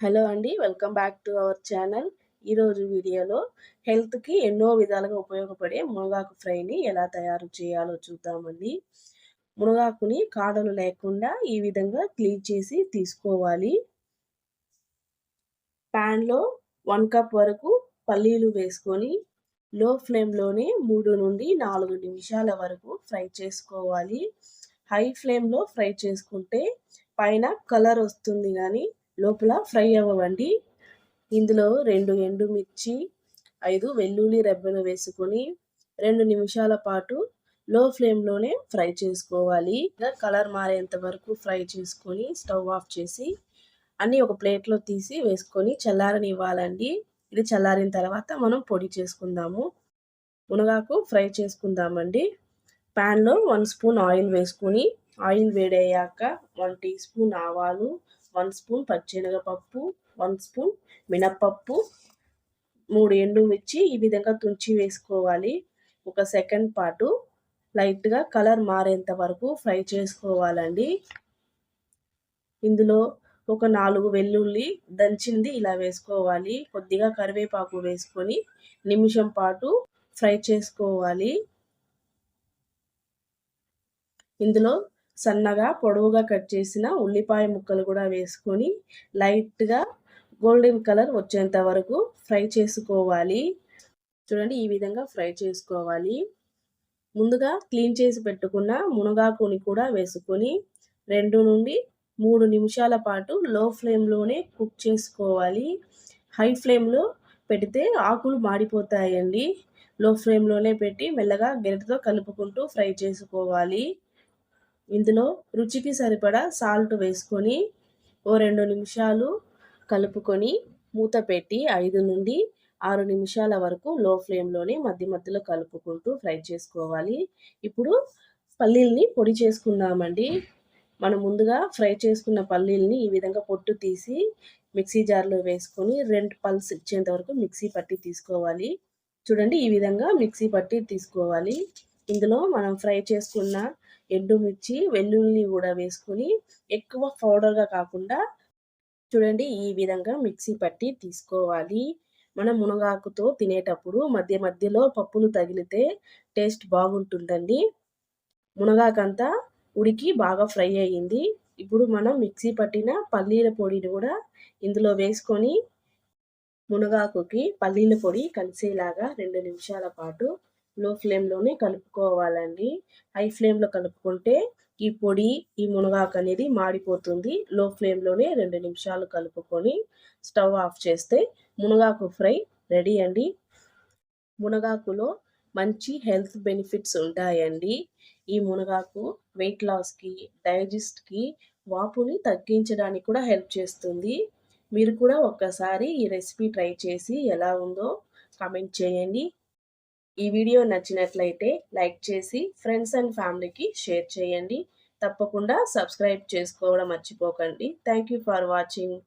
Hello అండి welcome back to our channel. ఈరోజు వీడియోలో హెల్త్కి ఎన్నో విధాలుగా ఉపయోగపడే మునగాకు ఫ్రైని ఎలా తయారు చేయాలో చూద్దామండి. మునగాకుని కాడలు లేకుండా ఈ విధంగా క్లీన్ చేసి తీసుకోవాలి. ప్యాన్లో వన్ కప్ వరకు పల్లీలు వేసుకొని లో ఫ్లేమ్లోనే మూడు నుండి నాలుగు నిమిషాల వరకు ఫ్రై చేసుకోవాలి. హై ఫ్లేమ్లో ఫ్రై చేసుకుంటే పైన కలర్ వస్తుంది కానీ లోపల ఫ్రై అవ్వండి ఇందులో రెండు ఎండుమిర్చి ఐదు వెల్లుల్లి రెబ్బలు వేసుకొని రెండు నిమిషాల పాటు లో ఫ్లేమ్లోనే ఫ్రై చేసుకోవాలి. కలర్ మారేంత వరకు ఫ్రై చేసుకొని స్టవ్ ఆఫ్ చేసి అన్నీ ఒక ప్లేట్లో తీసి వేసుకొని చల్లారనివ్వాలండి. ఇది చల్లారిన తర్వాత మనం పొడి చేసుకుందాము. మునగాకు ఫ్రై చేసుకుందామండి. ప్యాన్లో వన్ స్పూన్ ఆయిల్ వేసుకొని ఆయిల్ వేడయ్యాక వన్ టీ స్పూన్ ఆవాలు వన్ స్పూన్ పచ్చెనగపప్పు వన్ స్పూన్ మినప్పప్పు. మూడు ఎండుమిర్చి ఈ విధంగా తుంచి వేసుకోవాలి. ఒక సెకండ్ పాటు లైట్గా కలర్ మారేంత వరకు ఫ్రై చేసుకోవాలండి. ఇందులో ఒక నాలుగు వెల్లుల్లి దంచింది ఇలా వేసుకోవాలి. కొద్దిగా కరివేపాకు వేసుకొని నిమిషం పాటు ఫ్రై చేసుకోవాలి. ఇందులో సన్నగా పొడవుగా కట్ చేసిన ఉల్లిపాయ ముక్కలు కూడా వేసుకొని లైట్గా గోల్డెన్ కలర్ వచ్చేంత వరకు ఫ్రై చేసుకోవాలి. చూడండి ఈ విధంగా ఫ్రై చేసుకోవాలి. ముందుగా క్లీన్ చేసి పెట్టుకున్న మునగాకుని కూడా వేసుకొని రెండు నుండి మూడు నిమిషాల పాటు లో ఫ్లేమ్లోనే కుక్ చేసుకోవాలి. హై ఫ్లేమ్లో పెడితే ఆకులు మాడిపోతాయండి. లో ఫ్లేమ్లోనే పెట్టి మెల్లగా గెరటితో కలుపుకుంటూ ఫ్రై చేసుకోవాలి. ఇందులో రుచికి సరిపడా సాల్ట్ వేసుకొని ఓ రెండు నిమిషాలు కలుపుకొని మూత పెట్టి ఐదు నుండి ఆరు నిమిషాల వరకు లో ఫ్లేమ్లోనే మధ్య మధ్యలో కలుపుకుంటూ ఫ్రై చేసుకోవాలి. ఇప్పుడు పల్లీల్ని పొడి చేసుకుందామండి. మనం ముందుగా ఫ్రై చేసుకున్న పల్లీల్ని ఈ విధంగా పొట్టు తీసి మిక్సీ జార్లో వేసుకొని రెండు పల్స్ ఇచ్చేంత వరకు మిక్సీ పట్టి తీసుకోవాలి. చూడండి ఈ విధంగా మిక్సీ పట్టి తీసుకోవాలి. ఇందులో మనం ఫ్రై చేసుకున్న ఎండుమిర్చి వెల్లుల్లి కూడా వేసుకొని ఎక్కువ పౌడర్గా కాకుండా చూడండి ఈ విధంగా మిక్సీ పట్టి తీసుకోవాలి. మనం మునగాకుతో తినేటప్పుడు మధ్య మధ్యలో పప్పులు తగిలితే టేస్ట్ బాగుంటుందండి. మునగాకంతా ఉడికి బాగా ఫ్రై అయ్యింది. ఇప్పుడు మనం మిక్సీ పట్టిన పల్లీల పొడిని కూడా ఇందులో వేసుకొని మునగాకుకి పల్లీల పొడి కలిసేలాగా రెండు నిమిషాల పాటు లో ఫ్లేమ్లోనే కలుపుకోవాలండి. హై ఫ్లేమ్లో కలుపుకుంటే ఈ పొడి ఈ మునగాకు అనేది మాడిపోతుంది. లో ఫ్లేమ్లోనే రెండు నిమిషాలు కలుపుకొని స్టవ్ ఆఫ్ చేస్తే మునగాకు ఫ్రై రెడీ అండి. మునగాకులో మంచి హెల్త్ బెనిఫిట్స్ ఉంటాయండి. ఈ మునగాకు వెయిట్ లాస్కి డైజెస్ట్కి వాపుని తగ్గించడానికి కూడా హెల్ప్ చేస్తుంది. మీరు కూడా ఒక్కసారి ఈ రెసిపీ ట్రై చేసి ఎలా ఉందో కామెంట్ చేయండి. ఈ వీడియో నచ్చినట్లయితే లైక్ చేసి ఫ్రెండ్స్ అండ్ ఫ్యామిలీకి షేర్ చేయండి. తప్పకుండా సబ్స్క్రైబ్ చేసుకోవడం మర్చిపోకండి. Thank you for watching.